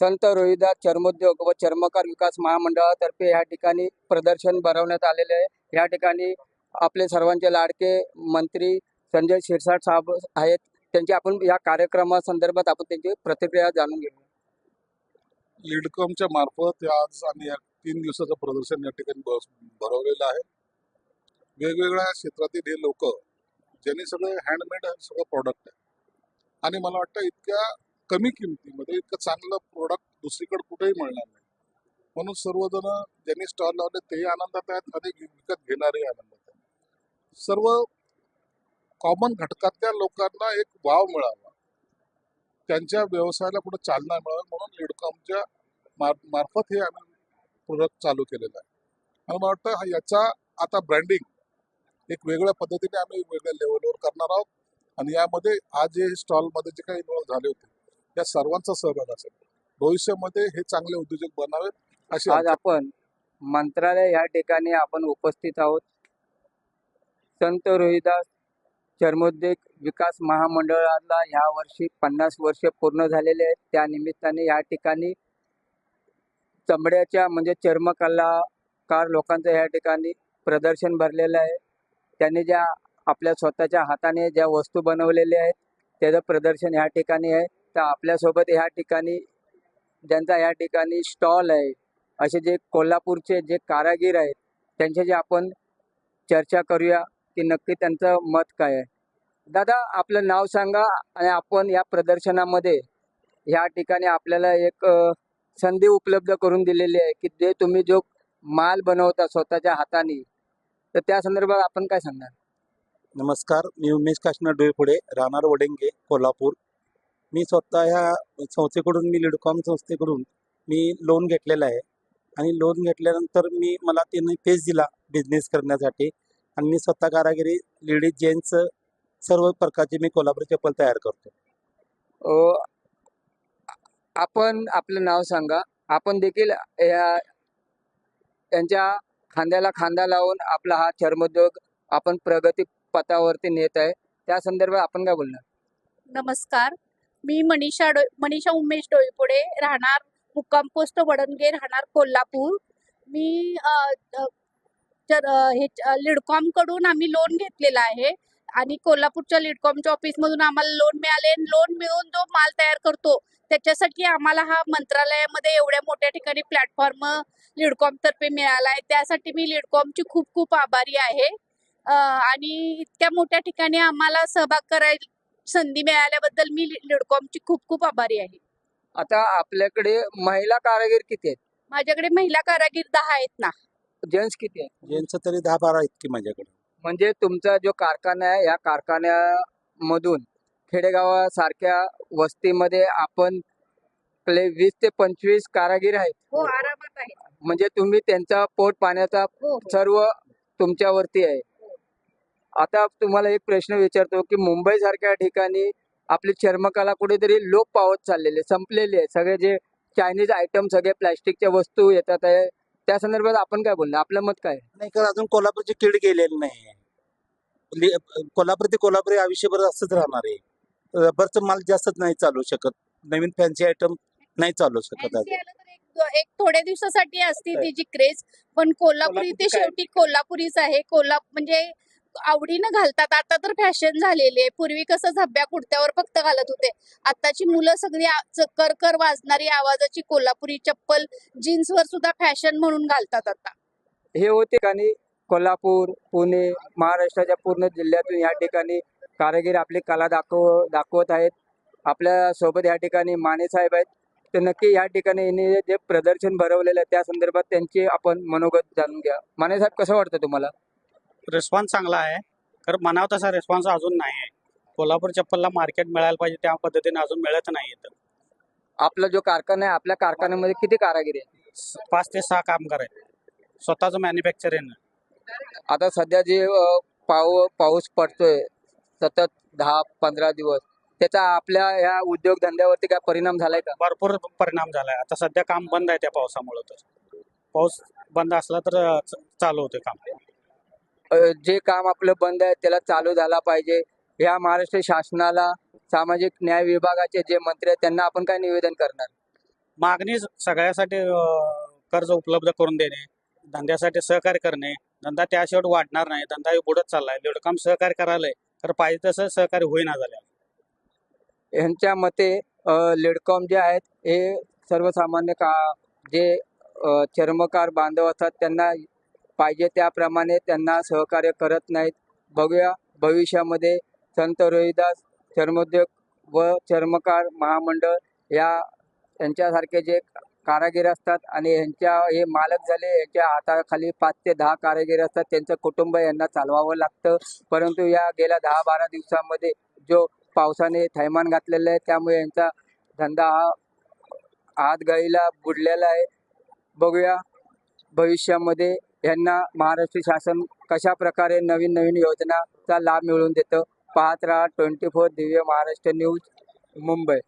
संत रोहिदास चर्मोद्योग व चर्मकार विकास महामंडळातर्फे या ठिकाणी प्रदर्शन भरवण्यात आलेले आहे. या ठिकाणी आपले सर्वांचे लाडके मंत्री संजय शिरसाट साहेब आहेत. त्यांची आपण या कार्यक्रमासंदर्भात आपण त्यांची प्रतिक्रिया जाणून घेऊ. लिडकॉमच्या मार्फत या आज आम्ही तीन दिवसाचं प्रदर्शन या ठिकाणी भरवलेलं आहे. वेगवेगळ्या क्षेत्रातील हे लोक ज्यांनी सगळे हँडमेड सगळं प्रॉडक्ट आहे. आणि मला वाटतं इतक्या कमी किमतीमध्ये इतकं चांगलं प्रोडक्ट दुसरीकडे कुठेही मिळणार नाही. म्हणून सर्वजण ज्यांनी स्टॉल लावले तेही आनंदात आहेत आणि विकत घेणारे आनंदात आहेत. सर्व कॉमन घटकातल्या लोकांना एक वाव मिळावा. त्यांच्या व्यवसायाला पुढे चालना मिळावी म्हणून लिडकॉमच्या मार मार्फत हे आम्ही प्रोडक्ट चालू केलेलं आहे. आणि मला वाटतं याचा आता ब्रँडिंग एक वेगळ्या पद्धतीने आम्ही वेगळ्या लेवलवर करणार आहोत. आणि यामध्ये आज जे स्टॉलमध्ये जे काही इन्व्हॉल्व झाले होते त्या सर्वांचा सहभाग असेल. भविष्यामध्ये हे चांगले उद्योजक बनावेत अशी आज आपण मंत्रालय या ठिकाणी आपण उपस्थित आहोत. संत रोहिदास चर्मोद्योग विकास महामंडळाला ह्या वर्षी पन्नास वर्ष पूर्ण झालेले आहेत. त्या निमित्ताने या ठिकाणी चमड्याच्या म्हणजे चर्मकलाकार लोकांचं या ठिकाणी प्रदर्शन भरलेलं आहे. त्यांनी ज्या आपल्या स्वतःच्या हाताने ज्या वस्तू बनवलेल्या आहेत त्याचं प्रदर्शन या ठिकाणी आहे. तर आपल्यासोबत ह्या ठिकाणी ज्यांचा या ठिकाणी स्टॉल आहे असे जे कोल्हापूरचे जे कारागीर आहेत त्यांच्याशी आपण चर्चा करूया की नक्की त्यांचं मत काय आहे. दादा आपलं नाव सांगा आणि आपण या प्रदर्शनामध्ये ह्या ठिकाणी आपल्याला एक संधी उपलब्ध करून दिलेली आहे की जे तुम्ही जो माल बनवता स्वतःच्या हाताने तर त्या संदर्भात आपण काय सांगणार? नमस्कार मी उमेश काशना डोईपुढे राहणार वडेंगे कोल्हापूर. मी स्वतः ह्या संस्थेकडून मी लिडकॉम संस्थेकडून मी लोन घेतलेलं आहे. आणि लोन घेतल्यानंतर मी मला त्यांनी फेस दिला बिझनेस करण्यासाठी. आणि मी स्वतः कारागिरी लेडीज जेंट्स सर्व प्रकारचे मी कोल्हापूर चप्पल तयार करतो. आपण आपलं नाव सांगा. आपण देखील या यांच्या खांद्याला खांदा लावून आपला हा चर्मोद्योग आपण प्रगती पथावरती नेत आहे. त्या संदर्भात आपण काय बोलणार? नमस्कार. मी मनीषा डो मनीषा उमेश डोईपुडे राहणार मुक्काम पोस्ट वडणगे राहणार कोल्हापूर. मी तर हे लिडकॉमकडून आम्ही लोन घेतलेला आहे आणि कोल्हापूरच्या लिडकॉमच्या ऑफिसमधून आम्हाला लोन मिळाले लोन मिळून जो माल तयार करतो त्याच्यासाठी आम्हाला हा मंत्रालयामध्ये एवढ्या मोठ्या ठिकाणी प्लॅटफॉर्म लिडकॉमतर्फे मिळाला आहे. त्यासाठी मी लिडकॉमची खूप खूप आभारी आहे. आणि इतक्या मोठ्या ठिकाणी आम्हाला सहभाग कराय संधी मिळाल्याबद्दल मी लिडकॉमची खूप खूप आभारी आहे. आता आपल्याकडे महिला कारागीर किती आहेत? माझ्याकडे महिला कारागीर दहा आहेत ना. जेंट्स किती आहेत? जेंट्स तरी दहा बारा इतकी माझ्याकडे. म्हणजे तुमचा जो कारखाना आहे या कारखान्यामधून खेडेगावासारख्या वस्तीमध्ये आपण आपले वीस ते पंचवीस कारागीर आहेत. हो आरामात आहेत. म्हणजे तुम्ही त्यांचा पोट पाण्याचा हो हो. सर्व तुमच्यावरती आहे. आता तुम्हाला एक प्रश्न विचारतो की मुंबई सारख्या ठिकाणी आपली चर्मकला कुठेतरी लोप पावत चाललेली संपलेली आहे. सगळे जे चायनीज आयटम सगळे प्लॅस्टिकच्या वस्तू येतात आहे. त्या संदर्भात आपण काय बोलणार? आपलं मत काय? नाही कारण अजून कोल्हापूरची कीड गेलेली नाही लि- कोल्हापूर ते कोल्हापूर हे आयुष्यभर असंच राहणार आहे. रबरचं माल जास्तच नाही चालू शकत. नवीन फॅन्सी आयटम नाही चालू शकत एक एक थोड्या दिवसासाठी असते तिची क्रेज पण कोल्हापुरी ते काय? शेवटी कोल्हापुरीच आहे. कोल्हा म्हणजे आवडीनं घालतात. आता तर फॅशन झालेली आहे. पूर्वी कसं झब्या कुडत्यावर फक्त घालत होते. आताची मुलं सगळी कर कर करकर वाजणारी आवाजाची कोल्हापुरी चप्पल जीन्सवर सुद्धा फॅशन म्हणून घालतात आता. हे होते ठिकाणी कोल्हापूर पुणे महाराष्ट्राच्या पूर्ण जिल्ह्यातून या ठिकाणी कारागीर आपली कला दाखव दाखवत आहेत. आपल्यासोबत या ठिकाणी माने साहेब आहेत. तर नक्की या ठिकाणी यांनी जे प्रदर्शन भरवलेलं आहे त्या संदर्भात त्यांचे आपण मनोगत जाणून घ्या. माने साहेब कसं वाटतं तुम्हाला? रिस्पॉन्स चांगला आहे. कारण म्हणावं तसा रिस्पॉन्स अजून नाही आहे कोल्हापूर चप्पलला मार्केट मिळायला पाहिजे त्या पद्धतीने अजून मिळत नाही इथं आपला जो कारखाना आहे आपल्या कारखान्यामध्ये किती कारागीर आहेत? स- पाच ते सहा कामगार आहेत. स्वतःचं मॅन्युफॅक्चरिंग आता सध्या जे अ, पाऊ पाऊस पडतोय सतत दहा पंधरा दिवस त्याचा आपल्या या उद्योगधंद्यावरती काय परिणाम झालाय का? भरपूर परिणाम झालाय. आता सध्या काम बंद आहे त्या पावसामुळे तर. पाऊस बंद असला तर अ, च- चालू होते काम. जे काम आपलं बंद आहे त्याला चालू झाला पाहिजे. या महाराष्ट्र शासनाला सामाजिक न्याय विभागाचे जे मंत्री आहेत त्यांना आपण काय निवेदन करणार? मागणी सगळ्यासाठी कर्ज उपलब्ध करून देणे धंद्यासाठी सहकार्य करणे. धंदा त्याशिवाय वाढणार नाही. धंदा हे बुडत चाललाय. काम सहकार्य करायलंय. तर पाहिजे तसं सहकार्य होईना झालं यांच्या मते लेडकॉम जे आहेत हे सर्वसामान्य का जे चर्मकार बांधव असतात त्यांना पाहिजे त्याप्रमाणे त्यांना सहकार्य करत नाहीत. बघूया भविष्यामध्ये संत रोहिदास चर्मोद्योग व चर्मकार महामंडळ या यांच्यासारखे जे कारागीर असतात आणि यांच्या हे मालक झाले यांच्या हाताखाली पाच ते दहा कारागीर असतात त्यांचं कुटुंब यांना चालवावं लागतं. परंतु या गेल्या दहा बारा दिवसामध्ये जो पावसाने थैमान घातलेलं आहे त्यामुळे यांचा धंदा हा हातगाईला बुडलेला आहे. बघूया भविष्यामध्ये यांना महाराष्ट्र शासन कशा प्रकारे नवीन नवीन योजनाचा लाभ मिळवून देतं? पाहत राहा twenty four Divya Maharashtra news Mumbai.